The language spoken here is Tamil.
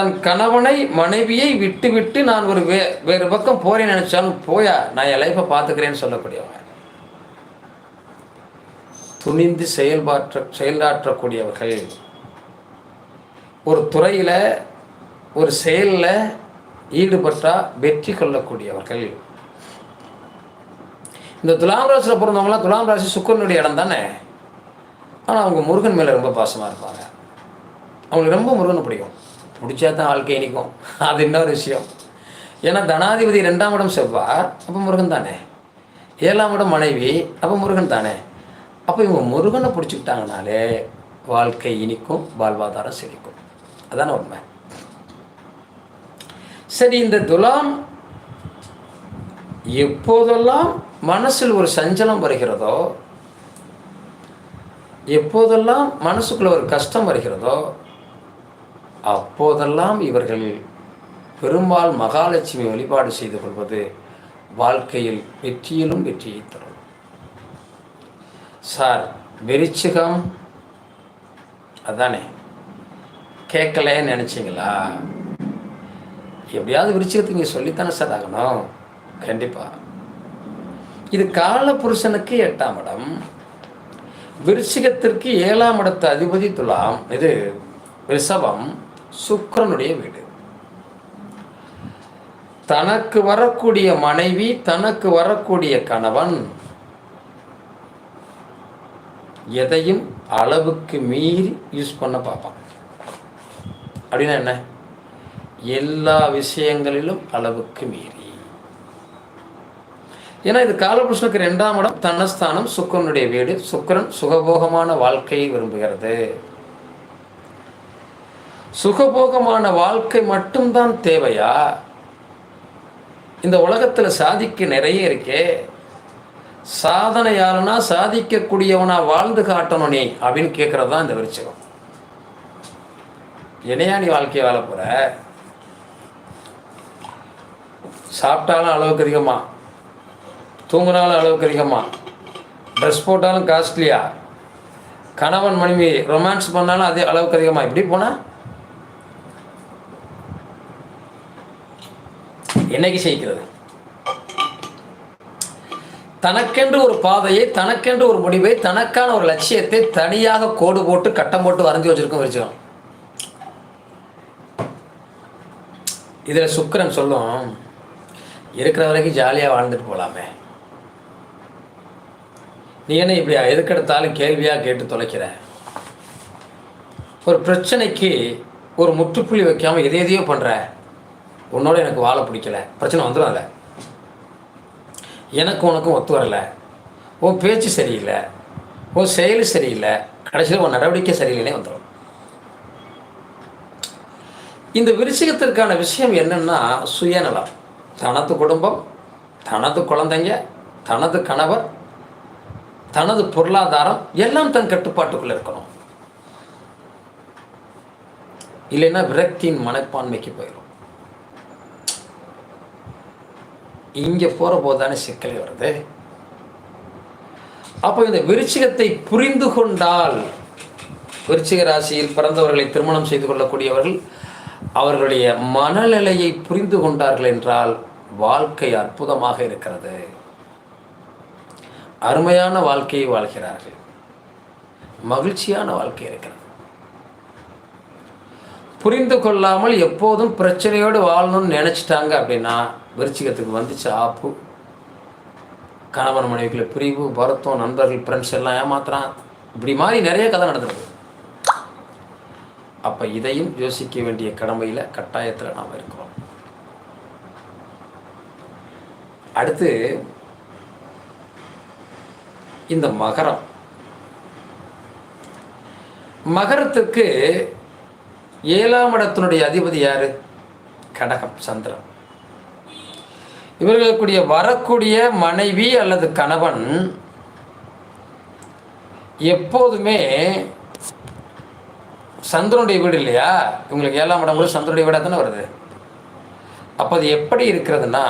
தன் கணவனை மனைவியை விட்டு விட்டு நான் ஒரு வே வேறு பக்கம் போறேன்னு நினைச்சாலும் போயா நான் என் லைஃப்பை பார்த்துக்கிறேன்னு சொல்லக்கூடியவங்க துணிந்து செயல்பாற்ற செயலாற்றக்கூடியவர்கள். ஒரு துறையில் ஒரு செயலில் ஈடுபட்டால் வெற்றி கொள்ளக்கூடியவர்கள். இந்த துலாம் ராசியில் பிறந்தவங்களாம் துலாம் ராசி சுக்கரனுடைய இடம் தானே? ஆனால் அவங்க முருகன் மேலே ரொம்ப பாசமாக இருப்பாங்க. அவங்களுக்கு ரொம்ப முருகனை பிடிக்கும். பிடிச்சா தான் வாழ்க்கை இனிக்கும். அது இன்னொரு விஷயம். ஏன்னா தனாதிபதி ரெண்டாம் இடம் செவ்வார் அப்போ முருகன் தானே. ஏழாம் இடம் மனைவி அப்போ முருகன் தானே. அப்போ இவங்க முருகனை பிடிச்சிக்கிட்டாங்கனாலே வாழ்க்கை இனிக்கும் வாழ்வாதாரம் செழிக்கும். அதான உண்மை. சரி இந்த துலாம் எப்போதெல்லாம் மனசில் ஒரு சஞ்சலம் வருகிறதோ எப்போதெல்லாம் மனசுக்குள்ள ஒரு கஷ்டம் வருகிறதோ அப்போதெல்லாம் இவர்கள் பெரும்பால் மகாலட்சுமி வழிபாடு செய்து கொள்வது வாழ்க்கையில் வெற்றியிலும் வெற்றியை தரும். சார் விருச்சிகம்? அதானே. கேட்கலன்னு நினச்சிங்களா? எப்படியாவது விருச்சிகத்துக்கு நீங்கள் சொல்லித்தானே சார் ஆகணும். கண்டிப்பாக இது கால புருஷனுக்கு எட்டாம் இடம். விருச்சிகத்திற்கு ஏழாம் இடத்து அதிபதி துலாம். இது ரிஷபம். சுக்கரனுடைய வீடு. தனக்கு வரக்கூடிய மனைவி தனக்கு வரக்கூடிய கணவன் எதையும் அளவுக்கு மீறி யூஸ் பண்ண பார்ப்பான். அப்படின்னா என்ன? எல்லா விஷயங்களிலும் அளவுக்கு மீறி. ஏன்னா இது காலபுருஷனுக்கு ரெண்டாம் இடம் தன்னஸ்தானம் சுக்கரனுடைய வீடு. சுக்கரன் சுகபோகமான வாழ்க்கையை விரும்புகிறது. சுகபோகமான வாழ்க்கை மட்டும்தான் தேவையா? இந்த உலகத்தில் சாதிக்க நிறைய இருக்கே. சாதனையாளனா சாதிக்கக்கூடியவனா வாழ்ந்து காட்டணும் நீ அப்படின்னு கேட்குறது தான் இந்த விருச்சகம். என்னையா நீ வாழ்க்கையை வாழ போகிற சாப்பிட்டாலும் அளவுக்கு அதிகமாக தூங்கினாலும் அளவுக்கு அதிகமாக ட்ரெஸ் போட்டாலும் காஸ்ட்லியா கணவன் மனைவி ரொமான்ஸ் பண்ணாலும் அதே அளவுக்கு அதிகமாக இப்படி போனால் என்னைக்கு செய்கிறது தனக்கென்று ஒரு பாதையை தனக்கென்று ஒரு முடிவை தனக்கான ஒரு லட்சியத்தை தனியாக கோடு போட்டு கட்டம் போட்டு வரைஞ்சி வச்சிருக்கோம் வச்சுக்கணும் இதில் சுக்கிரன் சொல்லும் இருக்கிற வரைக்கும் ஜாலியாக வாழ்ந்துட்டு போகலாமே நீ என்ன இப்படி எதுக்கெடுத்தாலும் கேள்வியாக கேட்டு தொலைக்கிற? ஒரு பிரச்சனைக்கு ஒரு முற்றுப்புள்ளி வைக்காமல் எதை எதையோ பண்ணுற உன்னோட எனக்கு வாழ பிடிக்கல. பிரச்சனை வந்துடும் அதில். எனக்கும் உனக்கும் ஒத்து வரலை. ஓ பேச்சு சரியில்லை. ஓ செயல் சரியில்லை. கடைசியில் உன் நடவடிக்கை சரியில்லைனே வந்துடும் இந்த விருச்சிகத்திற்கான விஷயம் என்னென்னா சுயநலம். தனது குடும்பம் தனது குழந்தைங்க தனது கணவர் தனது பொருளாதாரம் எல்லாம் தன் கட்டுப்பாட்டுக்குள்ளே இருக்கணும். இல்லைன்னா விரக்தியின் மனப்பான்மைக்கு போயிடும் இங்கே போகிற போது தானே சிக்கல் வருது. அப்போ இந்த விருச்சிகத்தை புரிந்து கொண்டால் விருச்சிக ராசியில் பிறந்தவர்களை திருமணம் செய்து கொள்ளக்கூடியவர்கள் அவர்களுடைய மனநிலையை புரிந்து கொண்டார்கள் என்றால் வாழ்க்கை அற்புதமாக இருக்கிறது. அருமையான வாழ்க்கையை வாழ்கிறார்கள். மகிழ்ச்சியான வாழ்க்கை இருக்கிறது. புரிந்து கொள்ளாமல் எப்போதும் பிரச்சனையோடு வாழணும்னு நினச்சிட்டாங்க அப்படின்னா விருச்சிகத்துக்கு வந்துச்சு ஆப்பு. கணவன் மனைவிக்குள்ள பிரிவு வருத்தம் நண்பர்கள் ஃப்ரெண்ட்ஸ் எல்லாம் ஏமாத்துறான். இப்படி மாதிரி நிறைய கதை நடந்திருக்கு. அப்போ இதையும் யோசிக்க வேண்டிய கடமையில் கட்டாயத்தில் நாம் இருக்கிறோம். அடுத்து இந்த மகரம். மகரத்துக்கு ஏழாம் இடத்தினுடைய அதிபதி யார்? கடகம் சந்திரன். இவர்களுக்குடைய வரக்கூடிய மனைவி அல்லது கணவன் எப்போதுமே சந்திரனுடைய வீடு இல்லையா? இவங்களுக்கு ஏழாம் இடம் கூட சந்திரனுடைய வீடாக தானே வருது. அப்போ அது எப்படி இருக்கிறதுனா